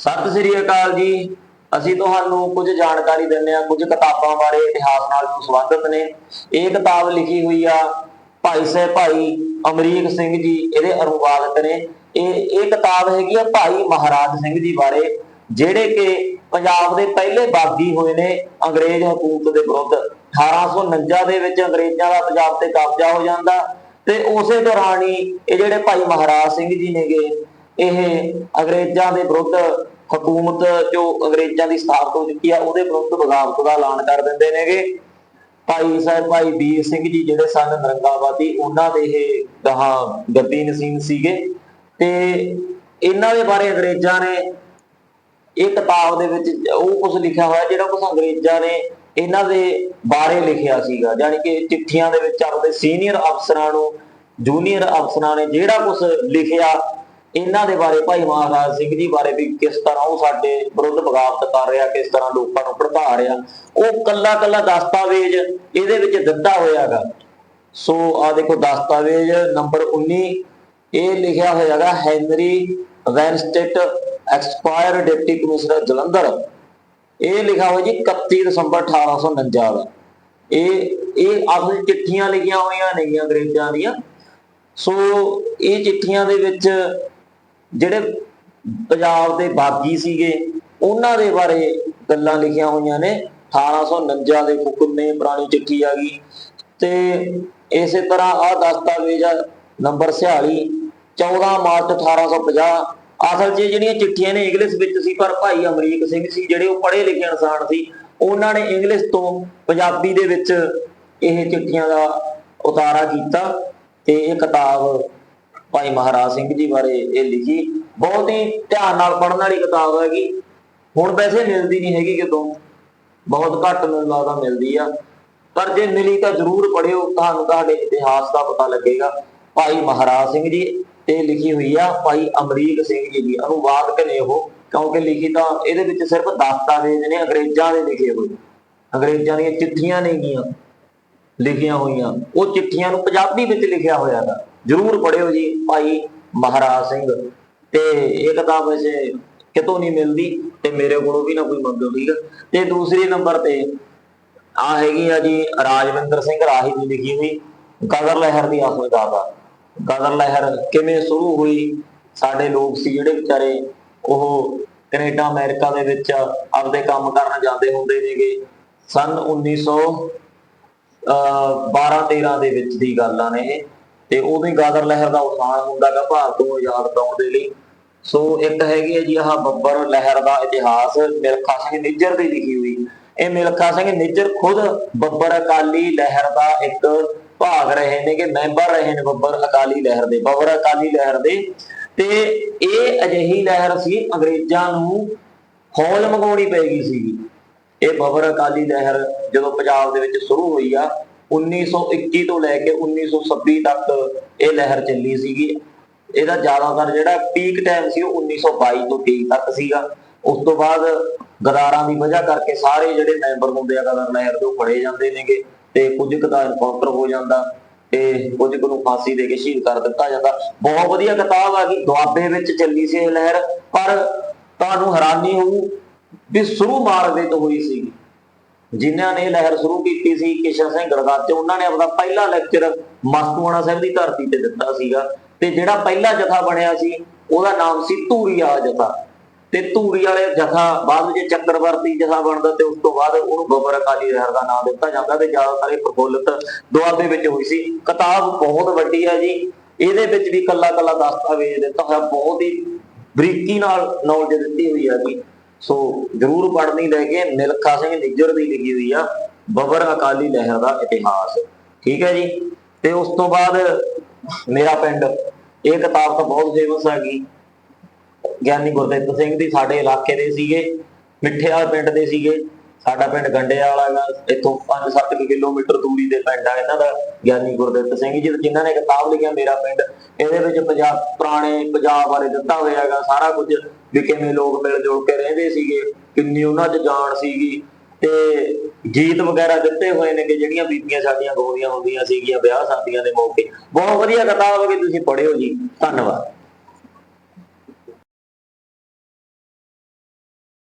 ਸਤਿ ਸ੍ਰੀ ਅਕਾਲ ਜੀ। ਅਸੀਂ ਤੁਹਾਨੂੰ ਕੁਝ ਜਾਣਕਾਰੀ ਦਿੰਦੇ ਹਾਂ, ਕੁਝ ਕਿਤਾਬਾਂ ਬਾਰੇ ਇਤਿਹਾਸ ਨਾਲ ਸੰਬੰਧਿਤ ਨੇ। ਇਹ ਕਿਤਾਬ ਲਿਖੀ ਹੋਈ ਆ ਭਾਈ ਸਾਹਿਬ ਭਾਈ ਅਮਰੀਕ ਸਿੰਘ ਜੀ, ਇਹਦੇ ਅਨੁਵਾਦਕ ਨੇ। ਇਹ ਇਹ ਕਿਤਾਬ ਹੈਗੀ ਆ ਭਾਈ ਮਹਾਰਾਜ ਸਿੰਘ ਜੀ ਬਾਰੇ, ਜਿਹੜੇ ਕਿ ਪੰਜਾਬ ਦੇ ਪਹਿਲੇ ਬਾਗੀ ਹੋਏ ਨੇ ਅੰਗਰੇਜ਼ ਹਕੂਮਤ ਦੇ ਵਿਰੁੱਧ। 1849 ਦੇ ਵਿੱਚ ਅੰਗਰੇਜ਼ਾਂ ਦਾ ਪੰਜਾਬ ਤੇ ਕਬਜ਼ਾ ਹੋ ਜਾਂਦਾ ਤੇ ਉਸੇ ਦੌਰਾਨ ਹੀ ਇਹ ਜਿਹੜੇ ਭਾਈ ਮਹਾਰਾਜ ਸਿੰਘ ਜੀ ਨੇਗੇ ਇਹ ਅੰਗਰੇਜ਼ਾਂ ਦੇ ਵਿਰੁੱਧ ਹਕੂਮਤ ਜੋ ਅੰਗਰੇਜ਼ਾਂ ਦੀ ਸਥਾਪਤ ਹੋ ਚੁੱਕੀ ਆ, ਉਹਦੇ ਵਿਰੁੱਧ ਬਗਾਵਤ ਦਾ ਐਲਾਨ ਕਰ ਦਿੰਦੇ ਨੇਗੇ। ਭਾਈ ਸਾਹਿਬ, ਭਾਈ ਵੀਰ ਸਿੰਘ ਜੀ ਜਿਹੜੇ ਸਨ ਨਰੰਗਾਵਾਦੀ ਉਹਨਾਂ ਦੇ ਇਹ ਗਾਹਾਂ ਗੱਦੀ ਨਸੀਬ ਸੀਗੇ। ਤੇ ਇਹਨਾਂ ਦੇ ਬਾਰੇ ਅੰਗਰੇਜ਼ਾਂ ਨੇ ਇਹ ਕਿਤਾਬ ਦੇ ਵਿੱਚ ਉਹ ਕੁਝ ਲਿਖਿਆ ਹੋਇਆ, ਜਿਹੜਾ ਕੁਝ ਅੰਗਰੇਜ਼ਾਂ ਨੇ ਇਹਨਾਂ ਦੇ ਬਾਰੇ ਲਿਖਿਆ ਸੀਗਾ। ਯਾਨੀ ਕਿ ਚਿੱਠੀਆਂ ਦੇ ਵਿੱਚ ਆਪਣੇ ਸੀਨੀਅਰ ਅਫਸਰਾਂ ਨੂੰ, ਜੂਨੀਅਰ ਅਫਸਰਾਂ ਨੇ ਜਿਹੜਾ ਕੁਝ ਲਿਖਿਆ ਇਹਨਾਂ ਦੇ ਬਾਰੇ ਭਾਈ ਮਹਾਰਾਜ ਸਿੰਘ ਜੀ ਬਾਰੇ ਵੀ ਕਿਸ ਤਰ੍ਹਾਂ ਉਹ ਸਾਡੇ ਵਿਰੁੱਧ ਬਗਾਵਤ ਕਰ ਰਿਹਾ, ਕਿਸ ਤਰ੍ਹਾਂ ਲੋਕਾਂ ਨੂੰ ਭੜਕਾ ਰਿਹਾ, ਉਹ ਕੱਲਾ ਕੱਲਾ ਦਸਤਾਵੇਜ਼ ਇਹਦੇ ਵਿੱਚ ਦਿੱਤਾ ਹੋਇਆਗਾ। ਸੋ ਆ ਦੇਖੋ ਦਸਤਾਵੇਜ਼ ਨੰਬਰ 19 ਇਹ ਲਿਖਿਆ ਹੋਇਆਗਾ, ਹੈਨਰੀ ਵੈਨਸਟੇਟ, ਐਕਸਪਾਇਰ ਡਿਪਟੀ ਕਮਿਸ਼ਨਰ ਜਲੰਧਰ। ਇਹ ਲਿਖਿਆ ਹੋਇਆ ਜੀ 31 ਦਸੰਬਰ 1849 ਦਾ। ਇਹ ਇਹ ਆਪਣੀ ਚਿੱਠੀਆਂ ਲਿਖੀਆਂ ਹੋਈਆਂ ਨੇਗੀਆਂ ਅੰਗਰੇਜ਼ਾਂ ਦੀਆਂ। ਸੋ ਇਹ ਚਿੱਠੀਆਂ ਦੇ ਵਿੱਚ ਜਿਹੜੇ ਪੰਜਾਬ ਦੇ ਬਾਗੀ ਸੀਗੇ, ਉਹਨਾਂ ਦੇ ਬਾਰੇ ਗੱਲਾਂ ਲਿਖੀਆਂ ਹੋਈਆਂ ਨੇ। 1849 ਦੇ ਹੁਕਮਨੇ ਪੁਰਾਣੀ ਚਿੱਠੀ ਆ ਗਈ। ਤੇ ਇਸੇ ਤਰ੍ਹਾਂ ਆ ਦਸਤਾਵੇਜ਼ ਆ, ਨੰਬਰ 46 14 ਮਾਰਚ 1850 ਅਸਲ 'ਚ ਇਹ ਜਿਹੜੀਆਂ ਚਿੱਠੀਆਂ ਨੇ ਇੰਗਲਿਸ਼ ਵਿੱਚ ਸੀ, ਪਰ ਭਾਈ ਅਮਰੀਕ ਸਿੰਘ ਸੀ, ਜਿਹੜੇ ਉਹ ਪੜ੍ਹੇ ਲਿਖੇ ਇਨਸਾਨ ਸੀ, ਉਹਨਾਂ ਨੇ ਇੰਗਲਿਸ਼ ਤੋਂ ਪੰਜਾਬੀ ਦੇ ਵਿੱਚ ਇਹ ਚਿੱਠੀਆਂ ਦਾ ਉਤਾਰਾ ਕੀਤਾ। ਤੇ ਇਹ ਕਿਤਾਬ ਭਾਈ ਮਹਾਰਾਜ ਸਿੰਘ ਜੀ ਬਾਰੇ ਇਹ ਲਿਖੀ। ਬਹੁਤ ਹੀ ਧਿਆਨ ਨਾਲ ਪੜ੍ਹਨ ਵਾਲੀ ਕਿਤਾਬ ਹੈਗੀ। ਹੁਣ ਵੈਸੇ ਮਿਲਦੀ ਨਹੀਂ ਹੈਗੀ ਕਿਤੋਂ। ਬਹੁਤ ਘੱਟ ਮੈਨੂੰ ਲੱਗਦਾ ਮਿਲਦੀ ਆ। ਪਰ ਜੇ ਮਿਲੀ ਤਾਂ ਜ਼ਰੂਰ ਪੜਿਓ ਤੁਹਾਨੂੰ ਤੁਹਾਡੇ ਇਤਿਹਾਸ ਦਾ ਪਤਾ ਲੱਗੇਗਾ। ਭਾਈ ਮਹਾਰਾਜ ਸਿੰਘ ਜੀ ਤੇ ਲਿਖੀ ਹੋਈ ਆ। ਭਾਈ ਅਮਰੀਕ ਸਿੰਘ ਜੀ ਦੀ ਅਨੁਵਾਦਕ ਨੇ ਉਹ। ਕਿਉਂਕਿ ਲਿਖੀ ਤਾਂ ਇਹਦੇ ਵਿੱਚ ਸਿਰਫ ਦਸਤਾਵੇਜ਼ ਨੇ, ਅੰਗਰੇਜ਼ਾਂ ਦੇ ਲਿਖੇ ਹੋਏ। ਅੰਗਰੇਜ਼ਾਂ ਦੀਆਂ ਚਿੱਠੀਆਂ ਨੇਗੀਆਂ। ਲਿਖੀਆਂ ਹੋਈਆਂ। ਉਹ ਚਿੱਠੀਆਂ ਨੂੰ ਪੰਜਾਬੀ ਵਿੱਚ ਲਿਖਿਆ ਹੋਇਆ ਦਾ ਜਰੂਰ ਪੜਿਓ ਜੀ, ਭਾਈ ਮਹਾਰਾਜ ਸਿੰਘ। ਤੇ ਇਹ ਕਿਤਾਬ ਵੈਸੇ ਕਿਤੋਂ ਨਹੀਂ ਮਿਲਦੀ ਤੇ ਮੇਰੇ ਕੋਲੋਂ ਵੀ ਨਾ ਕੋਈ ਮੰਗੋ ਠੀਕ ਆ। ਤੇ ਦੂਸਰੇ ਨੰਬਰ ਤੇ ਆ ਹੈਗੀ ਆ ਜੀ ਰਾਜਵਿੰਦਰ ਸਿੰਘ ਰਾਹੀ ਦੀ ਲਿਖੀ ਹੋਈ ਗਦਰ ਲਹਿਰ ਦੀ ਆਸਲ ਗਾਥਾ ਗਦਰ ਲਹਿਰ ਕਿਵੇਂ ਸ਼ੁਰੂ ਹੋਈ? ਸਾਡੇ ਲੋਕ ਸੀ ਜਿਹੜੇ ਵਿਚਾਰੇ, ਉਹ ਕੈਨੇਡਾ, ਅਮਰੀਕਾ ਦੇ ਵਿੱਚ ਆਪਦੇ ਕੰਮ ਕਰਨ ਜਾਂਦੇ ਹੁੰਦੇ ਨੇਗੇ। ਸਨ 1900 12 13 ਦੇ ਵਿੱਚ ਦੀ ਗੱਲਾਂ ਨੇ ਤੇ ਉਦੋਂ ਹੀ ਗਾਦਰ ਲਹਿਰ ਦਾ ਉਠਾਣ ਹੁੰਦਾਗਾ ਭਾਰਤ ਨੂੰ ਆਜ਼ਾਦ ਕਰਾਉਣ ਦੇ ਲਈ। ਸੋ ਇੱਕ ਹੈਗੀ ਹੈ ਜੀ ਆਹ ਬੱਬਰ ਲਹਿਰ ਦਾ ਇਤਿਹਾਸ, ਮਿਲਖਾ ਸਿੰਘ ਨਿੱਜਰ ਦੀ ਲਿਖੀ ਹੋਈ। ਇਹ ਮਿਲਖਾ ਸਿੰਘ ਨਿੱਜਰ ਖੁਦ ਬੱਬਰ ਅਕਾਲੀ ਲਹਿਰ ਦਾ ਇੱਕ ਭਾਗ ਰਹੇ ਨੇ ਕਿ ਮੈਂਬਰ ਰਹੇ ਨੇ ਬੱਬਰ ਅਕਾਲੀ ਲਹਿਰ ਦੇ, ਬੱਬਰ ਅਕਾਲੀ ਲਹਿਰ ਦੇ। ਤੇ ਇਹ ਅਜਿਹੀ ਲਹਿਰ ਸੀ, ਅੰਗਰੇਜ਼ਾਂ ਨੂੰ ਹੌਲ ਮੰਗਾਉਣੀ ਪੈ ਗਈ ਸੀਗੀ। ਇਹ ਬੱਬਰ ਅਕਾਲੀ ਲਹਿਰ ਜਦੋਂ ਪੰਜਾਬ ਦੇ ਵਿੱਚ ਸ਼ੁਰੂ ਹੋਈ ਆ 1921 ਤੋਂ ਲੈ ਕੇ 1926 ਤੱਕ ਇਹ ਲਹਿਰ ਚੱਲੀ ਸੀਗੀ। ਇਹਦਾ ਜ਼ਿਆਦਾਤਰ ਜਿਹੜਾ ਪੀਕ ਟਾਈਮ ਸੀ ਉਹ 1922 ਤੋਂ 23 ਤੱਕ ਸੀਗਾ। ਉਸ ਤੋਂ ਬਾਅਦ ਗਦਾਰਾਂ ਦੀ ਵਜ੍ਹਾ ਕਰਕੇ ਸਾਰੇ ਜਿਹੜੇ ਮੈਂਬਰ ਹੁੰਦੇ ਆ ਗਦਰ ਲਹਿਰ ਦੇ ਉਹ ਫੜੇ ਜਾਂਦੇ ਨੇਗੇ ਤੇ ਕੁਝ ਕੁ ਦਾ ਇਨਕਾਊਂਟਰ ਹੋ ਜਾਂਦਾ ਤੇ ਕੁਝ ਕੁ ਨੂੰ ਫਾਂਸੀ ਦੇ ਕੇ ਸ਼ਹੀਦ ਕਰ ਦਿੱਤਾ ਜਾਂਦਾ। ਬਹੁਤ ਵਧੀਆ ਕਿਤਾਬ ਆ ਗਈ, ਦੁਆਬੇ ਵਿੱਚ ਚੱਲੀ ਸੀ ਇਹ ਲਹਿਰ, ਪਰ ਤੁਹਾਨੂੰ ਹੈਰਾਨੀ ਹੋਊ ਵੀ ਸ਼ੁਰੂ ਮਾਰਵੇ ਤੋਂ ਹੋਈ ਸੀ ਜਿਨ੍ਹਾਂ ਨੇ ਲਹਿਰ ਸ਼ੁਰੂ ਕੀਤੀ ਸੀ ਕਿਸ਼ਨ ਸਿੰਘ ਗਰਦਾਤੇ ਉਹਨਾਂ ਨੇ ਆਪਣਾ ਪਹਿਲਾ ਲੈਕਚਰ ਮਸਤੂਆਣਾ ਸਾਹਿਬ ਦੀ ਧਰਤੀ ਤੇ ਦਿੱਤਾ ਸੀਗਾ ਤੇ ਜਿਹੜਾ ਪਹਿਲਾ ਜਥਾ ਬਣਿਆ ਸੀ, ਉਹਦਾ ਨਾਮ ਸੀ ਧੂਰੀਆ ਜਥਾ। ਤੇ ਧੂਰੀ ਵਾਲੇ ਜਥਾ ਬਾਅਦ ਵਿੱਚ ਚੱਕਰਵਰਤੀ ਜਥਾ ਬਣਦਾ ਤੇ ਉਸ ਤੋਂ ਬਾਅਦ ਉਹਨੂੰ ਬੱਬਰ ਅਕਾਲੀ ਲਹਿਰ ਦਾ ਨਾਮ ਦਿੱਤਾ ਜਾਂਦਾ ਤੇ ਜ਼ਿਆਦਾਤਰ ਇਹ ਪ੍ਰਫੁੱਲਤ ਦੁਆਬੇ ਵਿੱਚ ਹੋਈ ਸੀ। ਕਿਤਾਬ ਬਹੁਤ ਵੱਡੀ ਹੈ ਜੀ। ਇਹਦੇ ਵਿੱਚ ਵੀ ਕੱਲਾ ਕੱਲਾ ਦਸਤਾਵੇਜ਼ ਦਿੱਤਾ ਹੋਇਆ, ਬਹੁਤ ਹੀ ਬਰੀਕੀ ਨਾਲ ਨੌਲੇਜ ਦਿੱਤੀ ਹੋਈ ਹੈ ਜੀ। ਸੋ ਜਰੂਰ ਪੜ੍ਹਨੀ ਲੈ ਕੇ ਨਿਲਖਾ ਸਿੰਘ ਨਿੱਜਰ ਦੀ ਲਿਖੀ ਹੋਈ ਆ ਬਬਰ ਅਕਾਲੀ ਲਹਿਰ ਦਾ ਇਤਿਹਾਸ। ਠੀਕ ਹੈ ਜੀ? ਤੇ ਉਸ ਤੋਂ ਬਾਅਦ ਮੇਰਾ ਪਿੰਡ, ਇਹ ਕਿਤਾਬ ਤਾਂ ਬਹੁਤ ਫੇਮਸ ਹੈਗੀ। ਗਿਆਨੀ ਗੁਰਦਿੱਤ ਸਿੰਘ ਦੀ ਸਾਡੇ ਇਲਾਕੇ ਦੇ ਸੀਗੇ ਮਿੱਠੇ ਵਾਲੇ ਪਿੰਡ ਦੇ ਸੀਗੇ। ਸਾਡਾ ਪਿੰਡ ਗੰਡੇ ਵਾਲਾ ਹੈਗਾ, ਇੱਥੋਂ 5-7 ਕਿਲੋਮੀਟਰ ਦੂਰੀ ਦੇ ਪਿੰਡ ਆ ਇਹਨਾਂ ਦਾ, ਗਿਆਨੀ ਗੁਰਦਿੱਤ ਸਿੰਘ ਜੀ, ਜਿਨ੍ਹਾਂ ਨੇ ਕਿਤਾਬ ਲਿਖਿਆ ਮੇਰਾ ਪਿੰਡ। ਇਹਦੇ ਵਿੱਚ ਪੰਜਾਬ, ਪੁਰਾਣੇ ਪੰਜਾਬ ਬਾਰੇ ਦਿੱਤਾ ਹੋਇਆ ਹੈਗਾ, ਸਾਰਾ ਕੁਝ ਵੀ ਕਿਵੇਂ ਲੋਕ ਮਿਲ ਜੁਲ ਕੇ ਰਹਿੰਦੇ ਸੀਗੇ, ਕਿੰਨੀ ਉਹਨਾਂ 'ਚ ਜਾਣ ਸੀਗੀ। ਤੇ ਗੀਤ ਵਗੈਰਾ ਦਿੱਤੇ ਹੋਏ ਨੇ ਕਿ ਜਿਹੜੀਆਂ ਬੀਬੀਆਂ ਸਾਡੀਆਂ ਗਾਉਂਦੀਆਂ ਹੁੰਦੀਆਂ ਸੀਗੀਆਂ, ਵਿਆਹ ਸ਼ਾਦੀਆਂ ਦੇ ਮੌਕੇ। ਬਹੁਤ ਵਧੀਆ ਕਿਤਾਬ ਹੈ ਕਿ ਤੁਸੀਂ ਪੜ੍ਹਿਓ ਜੀ। ਧੰਨਵਾਦ।